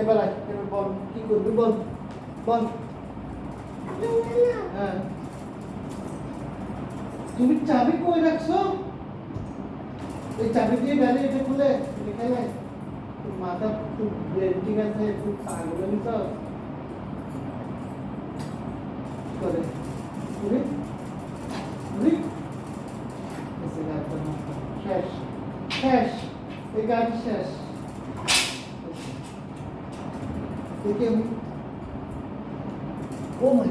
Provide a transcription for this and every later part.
এবার আয়, এবার বল কি করবি বল বল। হ্যাঁ। তুমি চাবি কই রাখছো? এই চাবি দিয়ে গেলে এটা খুলে মাথা আছে? খুব পাগল তো। করে। শেষ। শেষ। এই গাড়ি শেষ। দেখি আমি ও মাই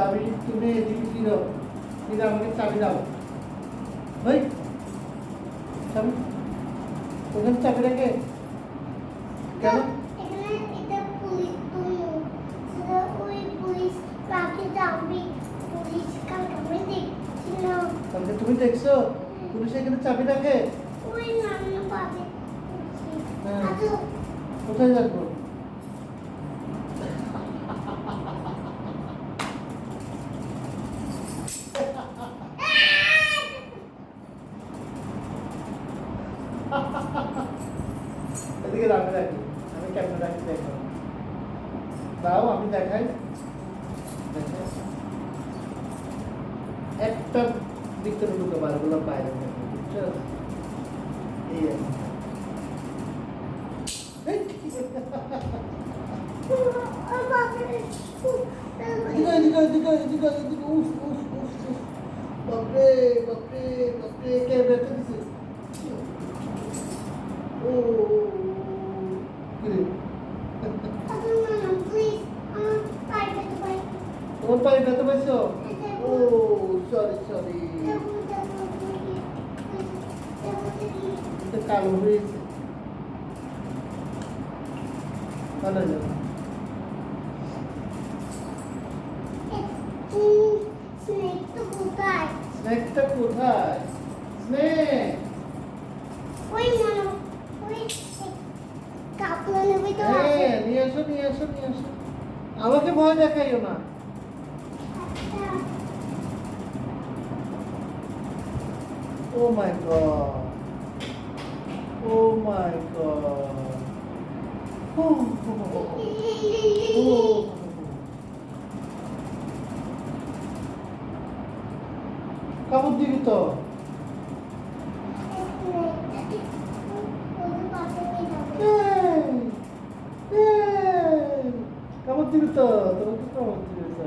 চাবি তুমি এদিকে দাও? কি দাও? আমাকে চাবি দাও। হেই চাবি। ওখানে চাবি রেখে কেন? তুমি দেখছ? পুলিশ এখানে চাবি রাখে? হ্যাঁ। কোথায় রাখব এদিকে রাখে রাখি আমি ক্যামেরা রাখি দেখো দাও আমি দেখাই দেখাই। একটা ভিতরে ঢুকে বারগুলো বাইরে থাকে, বুঝছ এই আর কি। এই, এদিকে এদিকে এদিকে এদিকে এদিকে উফ উফ উফ উফ বাপরে বাপরে বাপরে কে বেঁচে দিছে ও কিরে তোমার পায়ে ব্যথা পাইছো ও সরি সরি এটা কালো হয়েছে ভালো যাবে স্নেকটা কোথায় স্নেক হ্যাঁ নিয়ে এসো নিয়ে এসো নিয়ে এসো আমাকে ভয় দেখাইও না ও মাই গড ও মাই গড ও কাপড় দিবি তো। কাপড় দিবি তো তোর কি কাপড় দিবি? তো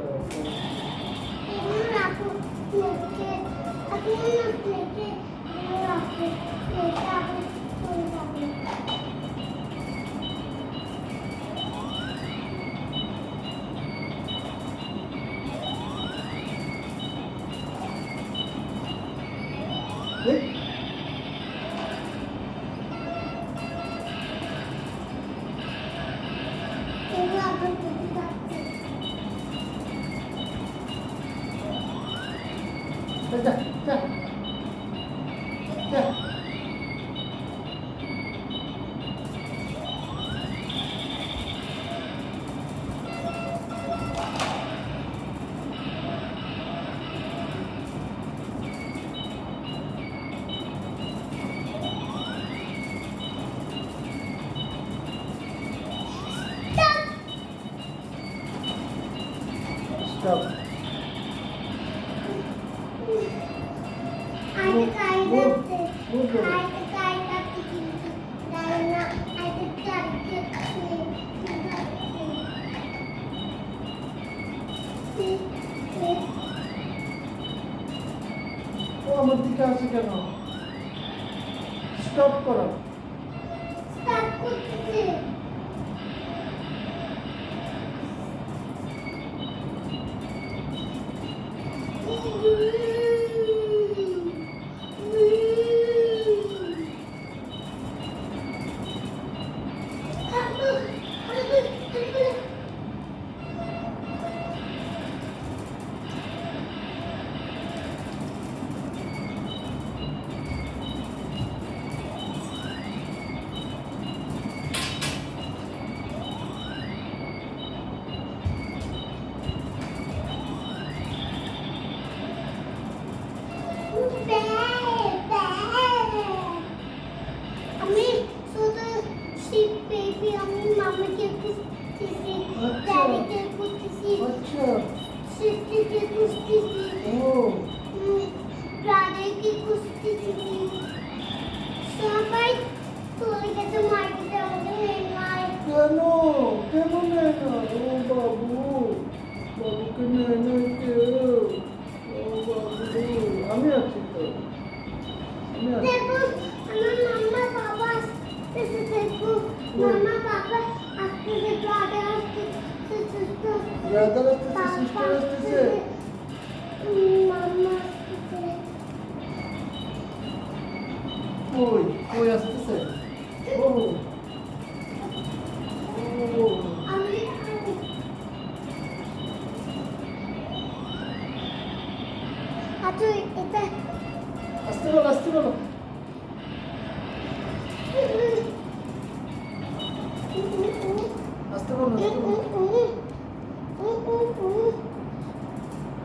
ও দিকে আছে কেন? স্টপ করো। কই কই আসতেছে ও আসতে বলো আসতে বলো আসতে বলো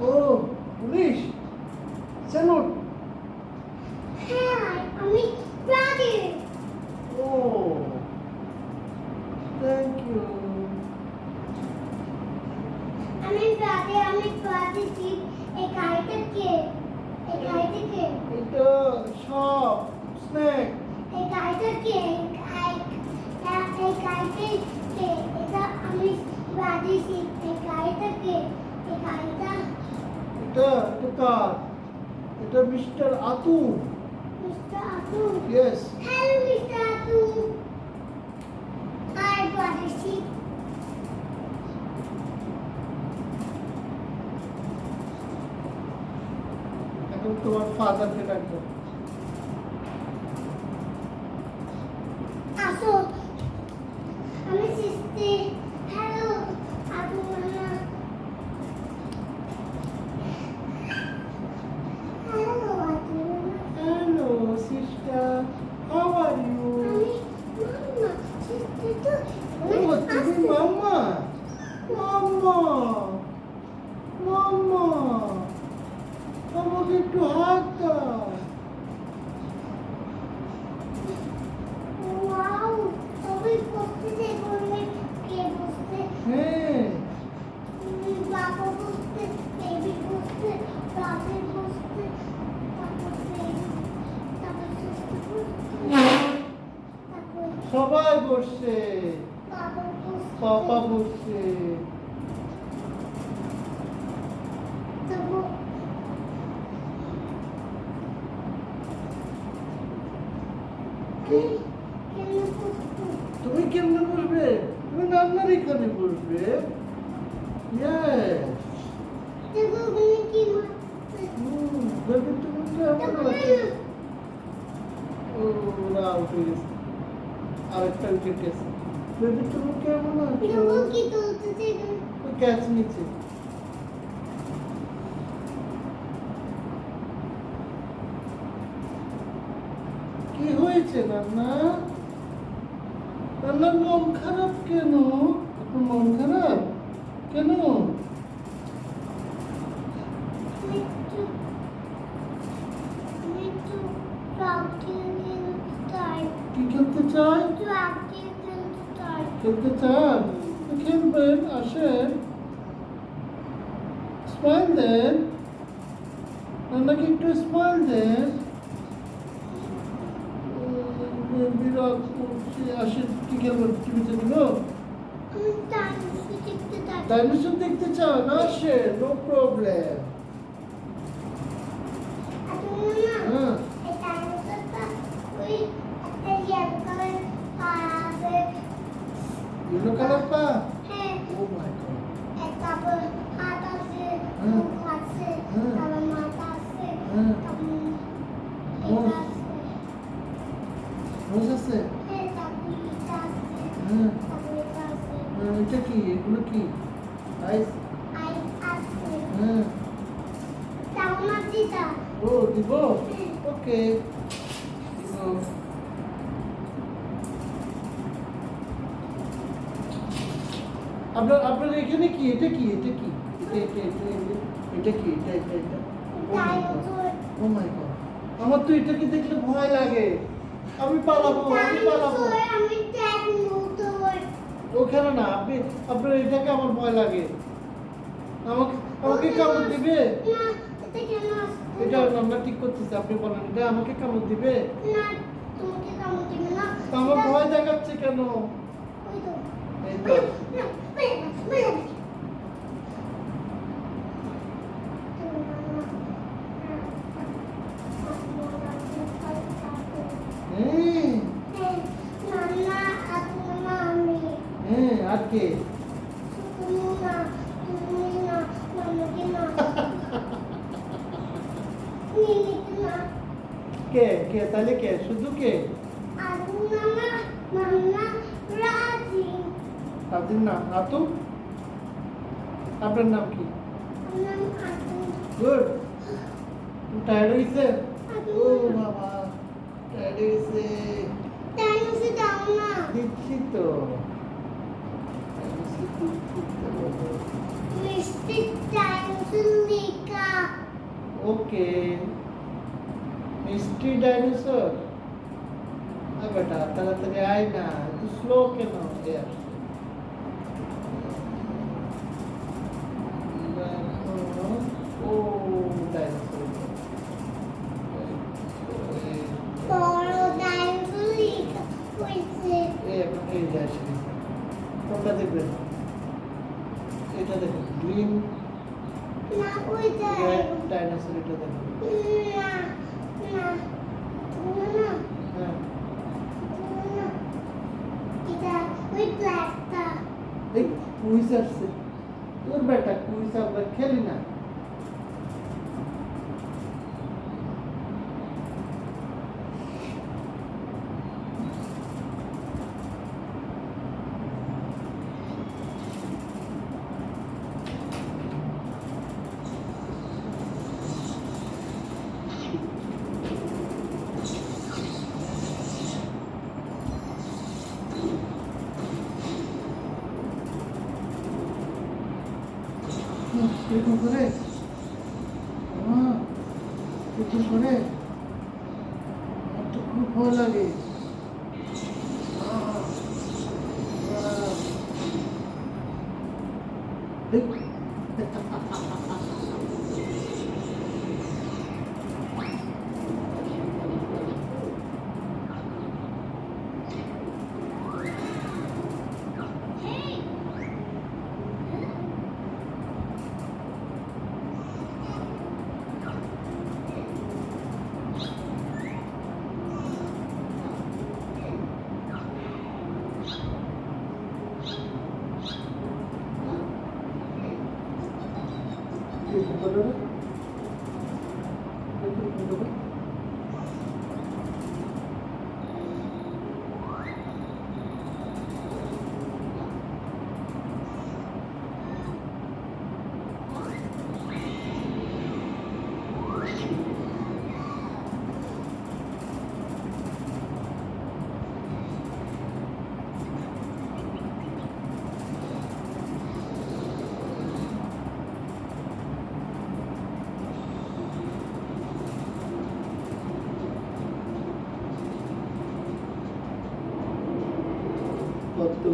ও পুলিশ স্যালুট হ্যাঁ আমি ব্রাদার ও থ্যাংক আমি ব্রাদার আমি ব্রাদার এই গাড়িটা কে এই গাড়িটা কে এটা সব স্নেক এই কে এই গাড়ি- এই গাড়িটা কে এটা আমি শিপ এই গাড়িটা কে এই গাড়িটা এটা এটা কার এটা mister আতু mister আতু yes hello mister আতু high brother sheep এখন তোমার ফাদারকে ডাকবো সবাই বসছে। পাপা বসছে। তুমি কেমনে বসবে? তুমি রান্নার এখানে বসবে ইয়েস দেখো ওখানে কি মারছে বেবি তুমি কেমন দেখো আছো না ও ওরা আউট হয়ে গেছে আরেকটা উইকেট গেছে। বেবি তুমি কেমন আছো? ক্যাচ নিচ্ছে। কি হয়েছে রান্না? রান্নার মন খারাপ কেন? আপনার মন খারাপ? কেন? একটু রাউকে খেলতে চাই খেলতে চান তো খেলবেন আসেন স্মাইল দেন রান্নাকে একটু স্মাইল দেন বিরাট করছে আসে কি খেলবো টিভিতে দিল আমি ডাইনোসর দেখতে চাই ডাইনোসর দেখতে চাও না আসে নো প্রবলেম আর তুমি না হ্যাঁ ইয়েলো কালার পা হ্যাঁ মাই গড একটা তারপর হাত আছে মুখ আছে। তারপর মাথা আছে। তারপর রোজ আছে হ্যাঁ তারপর এটা আছে হ্যাঁ তারপর এটা আছে হ্যাঁ, এটা কি এগুলো কি আইস আই আছে হ্যাঁ ও দিব ওকে আপনার আপনার এখানে কি? এটা কি? এটা কি? এটা এটা এটা কি? এটা এটা এটা? ও মাই গড আমার তো এটাকে দেখলে ভয় লাগে। আমি পালাবো আমি পালাবো। ওখানে না আপনি আপনার এটাকে আমার ভয় লাগে। আমাকে আমাকে কামড় দিবে? এটা আমরা ঠিক করতেছি আপনি বলেন এটা আমাকে কামড় দিবে? না তোমাকে কামড় দিবে না। আমার ভয় দেখাচ্ছে কেন? ওই তো এই তো না বের বের নানা আপু না আমি আর কে তুমি না তুমি না মামাকে না নিনিকে না কে? কে? তাহলে কে? শুধু কে? আতু আপনার নাম কি নাম আপু গুড টায়ার্ড হয়েছে আপু ও বাবা টায়ার্ড হয়েছে ডাইনোসর দাও না দিচ্ছি তো দিচ্ছি তো। মিষ্টি ডাইনোসর লেখা ওকে মিষ্টি ডাইনোসর আর বেটা তাড়াতাড়ি আয় না একটু স্লো কেন এ আসছে। দেখো, ও ডাইনোসর বড় ডাইনোসর লেখা হয়েছে এই এখন এই যে আসে গেছে। কোনটা দেখবেন এটা দেখুন গ্রিন না ওইটা ডাইনোসর এটা দেখুন না না তুমি না হ্যাঁ তুমি না এটা ওই ব্ল্যাকটা এই কুইজ আসছে তোর বেটা কুইজ আমরা খেলি না হুম, এরকম করে? হ্যাঁ এরকম করে? একটু খুব ভয় লাগে।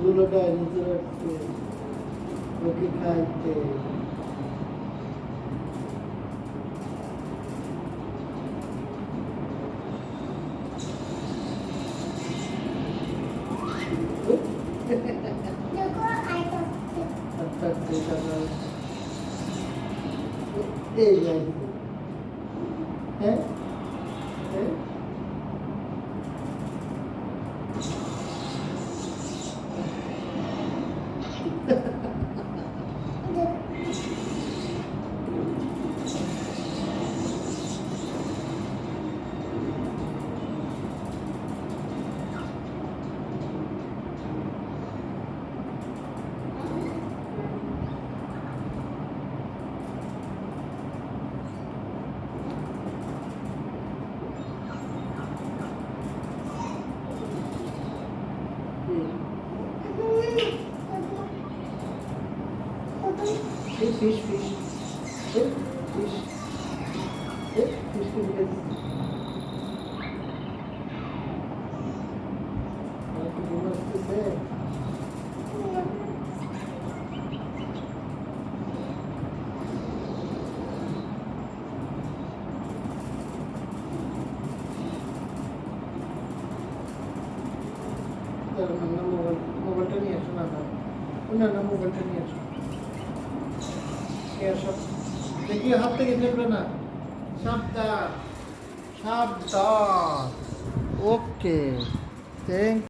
驚かれくて 置たっいたからえっ না না মোবাইলটা নিয়ে আসো। দেখি হাত থেকে ফেলবে না। সাবধান সাবধান।